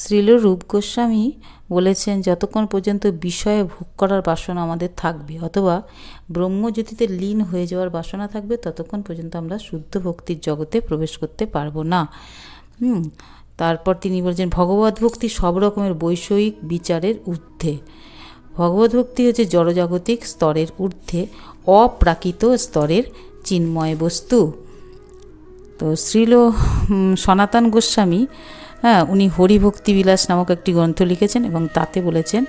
শ্রীল রূপ গোস্বামী বলেছেন, যতক্ষণ পর্যন্ত বিষয়ে ভোগ করার বাসনা আমাদের থাকবে অথবা ব্রহ্মজ্যোতিতে লীন হয়ে যাওয়ার বাসনা থাকবে, ততক্ষণ পর্যন্ত আমরা শুদ্ধ ভক্তির জগতে প্রবেশ করতে পারব না। তারপর তিনি বলছেন, ভগবত ভক্তি সব রকমের বৈষয়িক বিচারের ঊর্ধ্বে। ভগবত ভক্তি হচ্ছে জড়জাগতিক স্তরের ঊর্ধ্বে, অপ্রাকৃত স্তরের চিন্ময় বস্তু। তো শ্রীল সনাতন গোস্বামী হ্যাঁ উনি হরিভক্তি বিলাস নামক একটি গ্রন্থ লিখেছেন এবং তাতে বলেছেন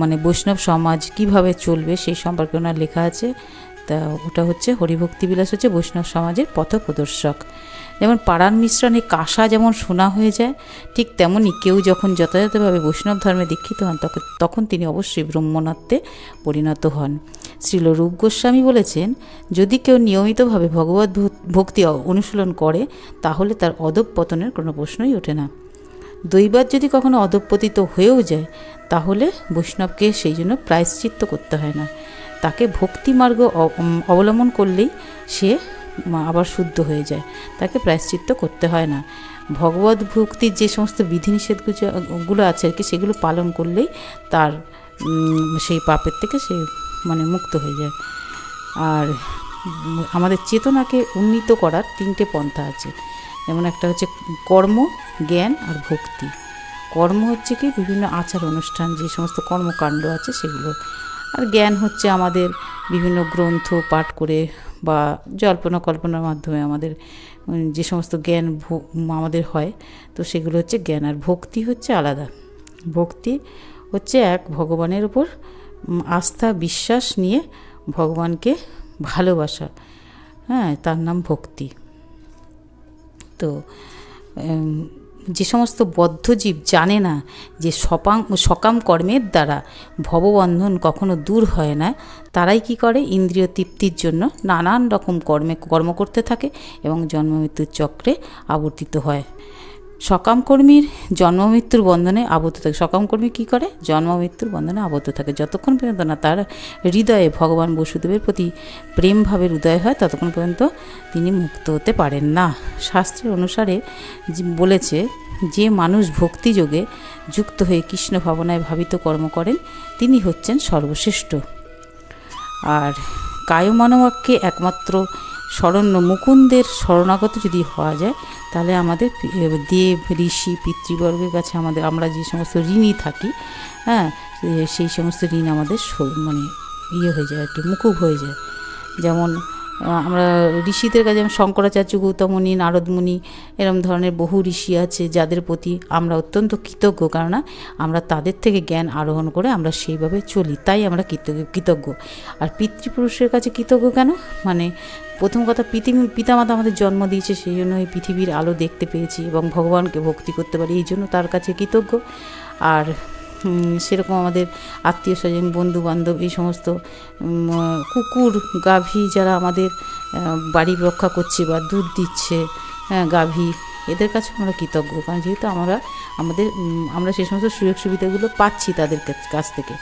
মানে বৈষ্ণব সমাজ কীভাবে চলবে সেই সম্পর্কে ওনার লেখা আছে। তা ওটা হচ্ছে হরিভক্তি বিলাস হচ্ছে বৈষ্ণব সমাজের পথ প্রদর্শক। যেমন পাড়ার মিশ্রণে কাঁসা যেমন সোনা হয়ে যায়, ঠিক তেমনই কেউ যখন যথাযথভাবে বৈষ্ণব ধর্মে দীক্ষিত হন তখন তখন তিনি অবশ্যই ব্রহ্মনাত্মে পরিণত হন। শ্রীল রূপ গোস্বামী বলেছেন, যদি কেউ নিয়মিতভাবে ভগবত ভক- ভক্তি অনুশীলন করে, তাহলে তার অধঃপতনের কোনো প্রশ্নই ওঠে না। দৈবাত যদি কখনো অধঃপতিত হয়েও যায়, তাহলে বৈষ্ণবকে সেই জন্য প্রায়শ্চিত্ত করতে হয় না। তাকে ভক্তি মার্গ অবলম্বন করলেই সে আবার শুদ্ধ হয়ে যায়। তাকে প্রায়শ্চিত্ত করতে হয় না। ভগবত ভক্তির যে সমস্ত বিধিনিষেধগুলো আছে আর কি, সেগুলো পালন করলেই তার সেই পাপের থেকে সে মানে মুক্ত হয়ে যায়। আর আমাদের চেতনাকে উন্নীত করার তিনটে পন্থা আছে। যেমন একটা হচ্ছে কর্ম, জ্ঞান আর ভক্তি। কর্ম হচ্ছে কি বিভিন্ন আচার অনুষ্ঠান, যে সমস্ত কর্মকাণ্ড আছে সেগুলো আর জ্ঞান হচ্ছে আমাদের বিভিন্ন গ্রন্থ পাঠ করে বা জল্পনা কল্পনার মাধ্যমে আমাদের যে সমস্ত জ্ঞান আমাদের হয়, তো সেগুলো হচ্ছে জ্ঞান। আর ভক্তি হচ্ছে আলাদা। ভক্তি হচ্ছে এক ভগবানের উপর আস্থা, বিশ্বাস নিয়ে ভগবানকে ভালোবাসা। হ্যাঁ তার নাম ভক্তি। তো যে সমস্ত বদ্ধজীব জানে না যে সপাং, সকাম কর্মের দ্বারা ভববন্ধন কখনো দূর হয় না, তারাই কি করে? ইন্দ্রিয় তৃপ্তির জন্য নানান রকম কর্মে, কর্ম করতে থাকে এবং জন্মমৃত্যুর চক্রে আবর্তিত হয়। সকাম কর্মীর জন্মমৃত্যুর বন্ধনে আবদ্ধ থাকে। সকামকর্মী কী করে? জন্মমৃত্যুর বন্ধনে আবদ্ধ থাকে। যতক্ষণ পর্যন্ত না তার হৃদয়ে ভগবান বসুদেবের প্রতি প্রেমভাবের উদয় হয়, ততক্ষণ পর্যন্ত তিনি মুক্ত হতে পারেন না। শাস্ত্রের অনুসারে বলেছে, যে মানুষ ভক্তিযোগে যুক্ত হয়ে কৃষ্ণ ভাবনায় ভাবিত কর্ম করেন, তিনি হচ্ছেন সর্বশ্রেষ্ঠ। আর কায়মানবাক্যে একমাত্র শরণ্য মুকুন্দের শরণাগত যদি হওয়া যায়, তাহলে আমাদের দেব, ঋষি, পিতৃবর্গের কাছে আমাদের, আমরা যে সমস্ত ঋণই থাকি হ্যাঁ সেই সমস্ত ঋণ আমাদের মানে ইয়ে হয়ে যায় আর কি, মুকুব হয়ে যায়। যেমন আমরা ঋষিদের কাছে যেমন শঙ্করাচার্য গৌতমুনি নারদমুনি এরম ধরনের বহু ঋষি আছে যাদের প্রতি আমরা অত্যন্ত কৃতজ্ঞ। কেননা আমরা তাদের থেকে জ্ঞান আরোহণ করে আমরা সেইভাবে চলি, তাই আমরা কৃতজ্ঞ কৃতজ্ঞ। আর পিতৃপুরুষের কাছে কৃতজ্ঞ কেন? মানে প্রথম কথা পৃথিবী পিতামাতা আমাদের জন্ম দিয়েছে, সেই জন্য এই পৃথিবীর আলো দেখতে পেয়েছি এবং ভগবানকে ভক্তি করতে পারি, এই জন্য তার কাছে কৃতজ্ঞ। আর সেরকম আমাদের আত্মীয় স্বজন বন্ধু বান্ধব এই সমস্ত কুকুর, গাভী যারা আমাদের বাড়ি রক্ষা করছে বা দুধ দিচ্ছে হ্যাঁ গাভী, এদের কাছে আমরা কৃতজ্ঞ। কারণ যেহেতু আমরা, আমাদের আমরা সেই সমস্ত সুযোগ সুবিধাগুলো পাচ্ছি তাদের কাছ- থেকে।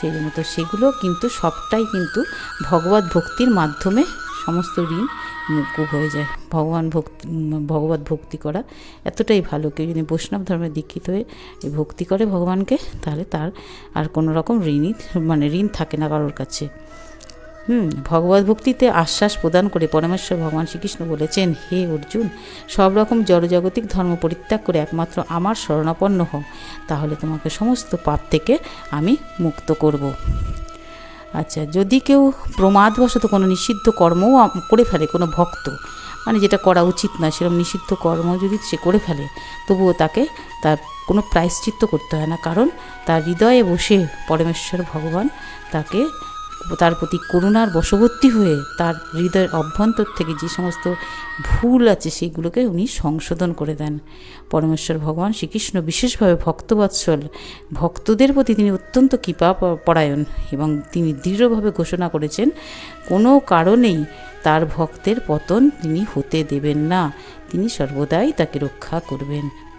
সেই জন্য তো সেগুলো কিন্তু সবটাই কিন্তু ভগবত ভক্তির মাধ্যমে সমস্ত ঋণ মুকুব হয়ে যায়। ভগবান ভক্তি, ভগবত ভক্তি করা এতটাই ভালো। কেউ যদি বৈষ্ণব ধর্মে দীক্ষিত হয়ে ভক্তি করে ভগবানকে, তাহলে তার আর কোনো রকম ঋণই মানে ঋণ থাকে না কারোর কাছে। হুম, ভগবত ভক্তিতে আশ্বাস প্রদান করে পরমেশ্বর ভগবান শ্রীকৃষ্ণ বলেছেন, হে অর্জুন, সব রকম জড়জাগতিক ধর্ম পরিত্যাগ করে একমাত্র আমার শরণাপন্ন হও। তাহলে তোমাকে সমস্ত পাপ থেকে আমি মুক্ত করব। আচ্ছা যদি কেউ প্রমাদবশত কোনো নিষিদ্ধ কর্মও করে ফেলে, কোনো ভক্ত মানে যেটা করা উচিত না সেরকম নিষিদ্ধ কর্ম যদি সে করে ফেলে, তবুও তাকে তার কোনো প্রায়শ্চিত্ত করতে হয় না, কারণ তার হৃদয়ে বসে পরমেশ্বর ভগবান তাকে তার প্রতি করুণার বশবর্তী হয়ে তার হৃদয়ের অভ্যন্তর থেকে যে সমস্ত ভুল আছে সেইগুলোকে উনি সংশোধন করে দেন। পরমেশ্বর ভগবান শ্রীকৃষ্ণ বিশেষভাবে ভক্তবৎসল, ভক্তদের প্রতি তিনি অত্যন্ত কৃপা পরায়ণ এবং তিনি দৃঢ়ভাবে ঘোষণা করেছেন, কোনো কারণেই তার ভক্তের পতন তিনি হতে দেবেন না। তিনি সর্বদাই তাকে রক্ষা করবেন।